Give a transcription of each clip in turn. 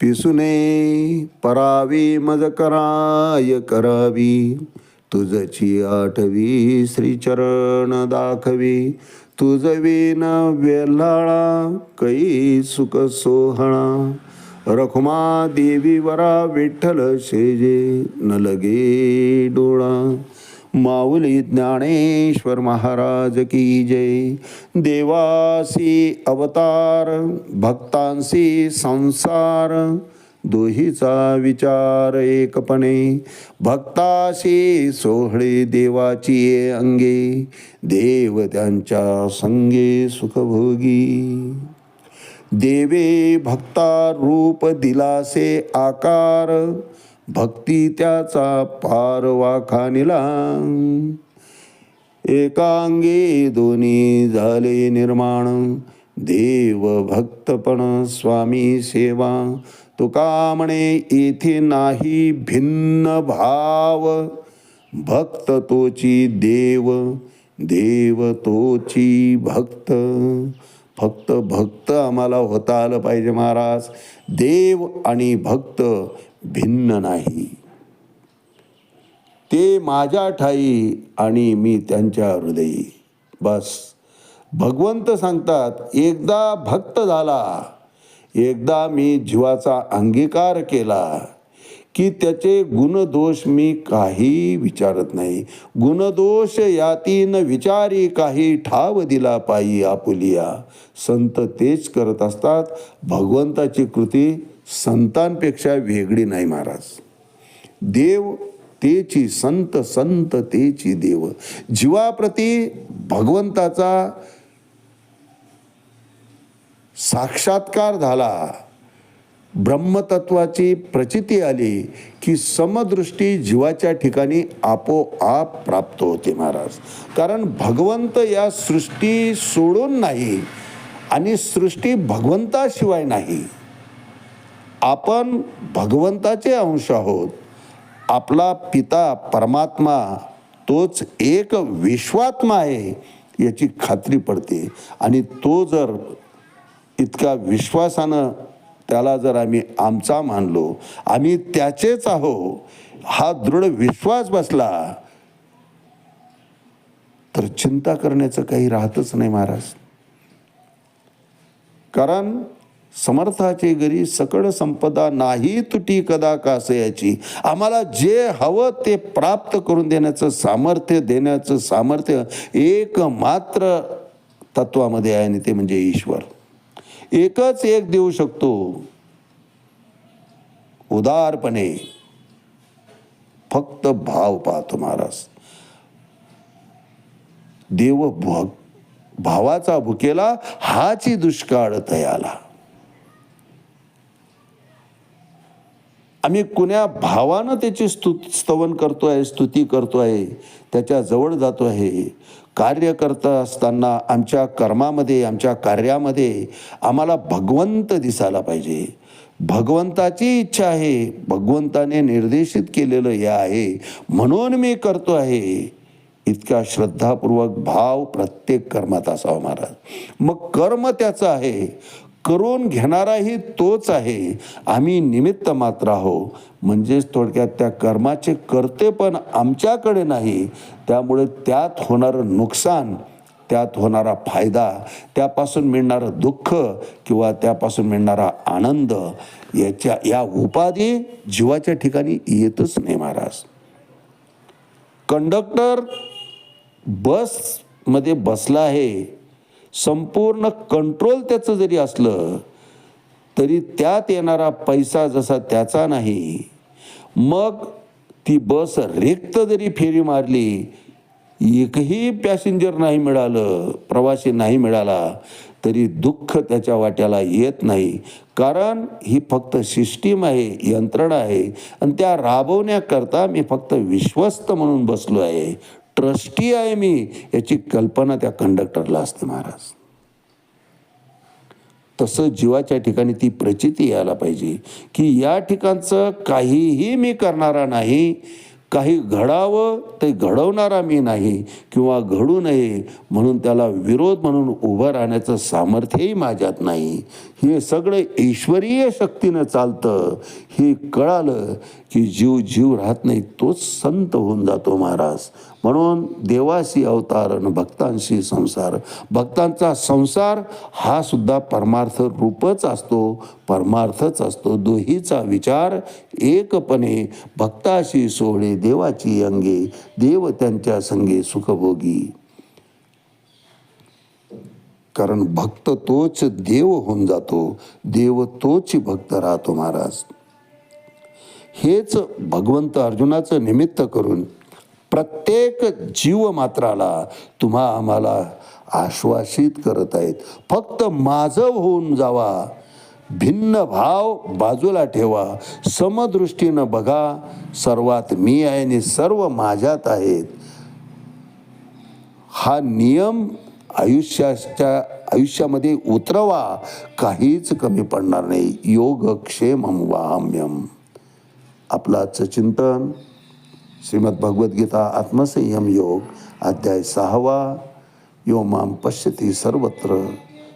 पिसुने परावी मज कराय करावी. तुझची आठवी श्रीचरण दाखवी. तुझवीन वेल्हाळा कै सुख सोहळा. रखुमा देवी वरा विठ्ठल शेजे न लगे डोळा. माऊली ज्ञानेश्वर महाराज की जय। देवासी अवतार भक्तांसी संसार दोहीचा विचार एकपणे। भक्ताशी सोहळे देवाची अंगे देव त्यांच्या संगे सुखभोगी। देवे भक्ता रूप दिलासे आकार भक्ती त्याचा पार वाखानिला एकांगी दोन्ही झाले निर्माण. देव भक्तपण स्वामी सेवा. तुका म्हणे येथे नाही भिन्न भाव. भक्त तोची देव देव तोची भक्त. फक्त भक्त आम्हाला होता आलं पाहिजे महाराज. देव आणि भक्त भिन्न नाही. ते माझ्या ठाई आणि मी त्यांच्या हृदयी. बस. भगवंत सांगतात एकदा भक्त झाला एकदा मी जीवाचा अंगीकार केला. की त्याचे गुणदोष मी काही विचारत नाही. गुणदोष यातीन विचारी काही ठाव दिला पायी आपुलिया. संत तेच करत असतात. भगवंताची कृती संतांपेक्षा वेगळी नाही महाराज. देव तेची संत संत तेची देव. जीवाप्रती भगवंताचा साक्षात्कार झाला. ब्रह्मतत्वाची प्रचिती आली की समदृष्टी जीवाच्या ठिकाणी आपोआप प्राप्त होते महाराज. कारण भगवंत या सृष्टी सोडून नाही आणि सृष्टी भगवंताशिवाय नाही. आपण भगवंताचे अंश आहोत. आपला पिता परमात्मा तोच एक विश्वात्मा आहे याची खात्री पडते. आणि तो जर इतका विश्वासानं त्याला जर आम्ही आमचा मानलो आम्ही त्याचेच आहो हा दृढ विश्वास बसला तर चिंता करण्याचं काही राहतच नाही महाराज. कारण समर्थाचे घरी सकळ संपदा नाही तुटी कदा कासयाची. आम्हाला जे हवं ते प्राप्त करून देण्याचं सामर्थ्य देण्याचं सामर्थ्य एकमात्र तत्वामध्ये आहे आणि ते म्हणजे ईश्वर. एकच एक देऊ शकतो. उदारपणे फक्त भाव पाहतो महाराज. देव भग भावाचा भुकेला हाची दुष्काळ तयाला. आम्ही कुण्या भावानं त्याची स्तु स्तवन करतो आहे स्तुती करतो आहे त्याच्याजवळ जातो आहे कार्य करत असताना आमच्या कर्मामध्ये आमच्या कार्यामध्ये आम्हाला भगवंत दिसायला पाहिजे. भगवंताची इच्छा आहे. भगवंताने निर्देशित केलेलं हे आहे. म्हणून मी करतो आहे. इतका श्रद्धापूर्वक भाव प्रत्येक कर्मात असावा महाराज. मग कर्म त्याचं आहे. करून घेणाराही तोच आहे. आम्ही निमित्त मात्र आहो. म्हणजेच थोडक्यात त्या कर्माचे करते पण आमच्याकडे नाही. त्यामुळे त्यात होणारं नुकसान त्यात होणारा फायदा त्यापासून मिळणारं दुःख किंवा त्यापासून मिळणारा आनंद याच्या या उपाधी जीवाच्या ठिकाणी येतच नाही महाराज. कंडक्टर बसमध्ये बसला आहे. संपूर्ण कंट्रोल त्याचं जरी असलं तरी त्यात येणारा पैसा जसा त्याचा नाही मग ती बस रिक्त जरी फेरी मारली एकही पॅसेंजर नाही मिळालं प्रवासी नाही मिळाला तरी दुःख त्याच्या वाट्याला येत नाही. कारण ही फक्त सिस्टीम आहे यंत्रणा आहे आणि त्या राबवण्याकरता मी फक्त विश्वस्त म्हणून बसलो आहे ट्रस्टी आहे मी याची कल्पना त्या कंडक्टरला असते महाराज. तसं जीवाच्या ठिकाणी ती प्रचिती यायला पाहिजे की या ठिकाणचं काहीही मी करणारा नाही काही घडावं ते घडवणारा मी नाही किंवा घडू नये म्हणून त्याला विरोध म्हणून उभं राहण्याचं सामर्थ्यही माझ्यात नाही. हे सगळं ईश्वरीय शक्तीनं चालतं. हे कळालं की जीव जीव राहत नाही तोच संत होऊन जातो महाराज. म्हणून देवाशी अवतार आणि भक्तांशी संसार. भक्तांचा संसार हा सुद्धा परमार्थ रूपच असतो परमार्थच असतो. दोहीचा विचार एकपणे भक्ताशी सोहळे देवाची अंगे देव त्यांच्या संगे सुखभोगी. कारण भक्त तोच देव होऊन जातो देव तोच भक्त राहतो महाराज. हेच भगवंत अर्जुनाचं निमित्त करून प्रत्येक जीवमात्राला तुम्हा आम्हाला आश्वासित करत आहेत. फक्त माझं होऊन जावा. भिन्न भाव बाजूला ठेवा. समदृष्टीनं बघा. सर्वात मी आहे आणि सर्व माझ्यात आहेत. हा नियम आयुष्याच्या आयुष्यामध्ये उतरवा. काहीच कमी पडणार नाही. योगक्षेम वाम्यम. आपलं आजचं चिंतन श्रीमद भगवद्गीता आत्मसंयम योग अध्याय सहावा यो माम पश्यती सर्वत्र।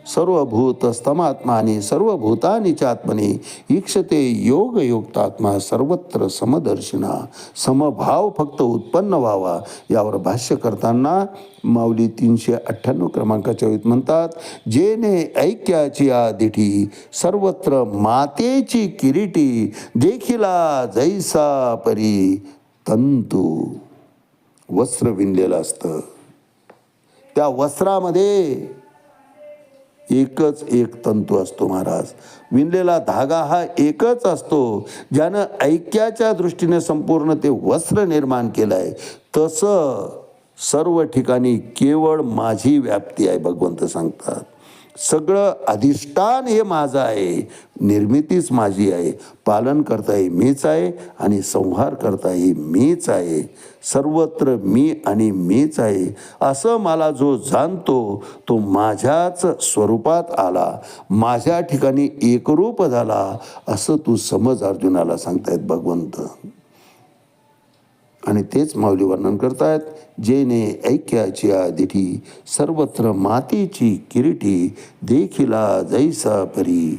सर्वभूत सर्व सर्वभूतानी आत्मने ईक्षते योग युक्तात्मा सर्वत्र समदर्शिना समभाव फक्त उत्पन्न व्हावा. यावर भाष्य करताना माऊली तीनशे अठ्ठ्याण्णव क्रमांकाच्या वेळेत म्हणतात जेने ऐक्याची आदिठी सर्वत्र मातेची किरीटी देखिला जैसा परी तंतू. वस्त्र विणलेलं असतं. त्या वस्त्रामध्ये एकच एक तंतू असतो महाराज. विणलेला धागा हा एकच असतो. ज्यानं ऐक्याच्या दृष्टीने संपूर्ण ते वस्त्र निर्माण केलं आहे तसं सर्व ठिकाणी केवळ माझी व्याप्ती आहे भगवंत सांगतात. सगळं अधिष्ठान हे माझं आहे. निर्मितीच माझी आहे. पालन करताही मीच आहे आणि संहार करताही मीच आहे. सर्वत्र मी आणि मीच आहे. असं मला जो जाणतो तो माझ्याच स्वरूपात आला. माझ्या ठिकाणी एकरूप झाला असं तू समज अर्जुनाला सांगतायत भगवंत. आणि तेच माऊली वर्णन करतायत जेने ऐक्याची आदिठी सर्वत्र मातीची किरीटी देखिला जैसा परी.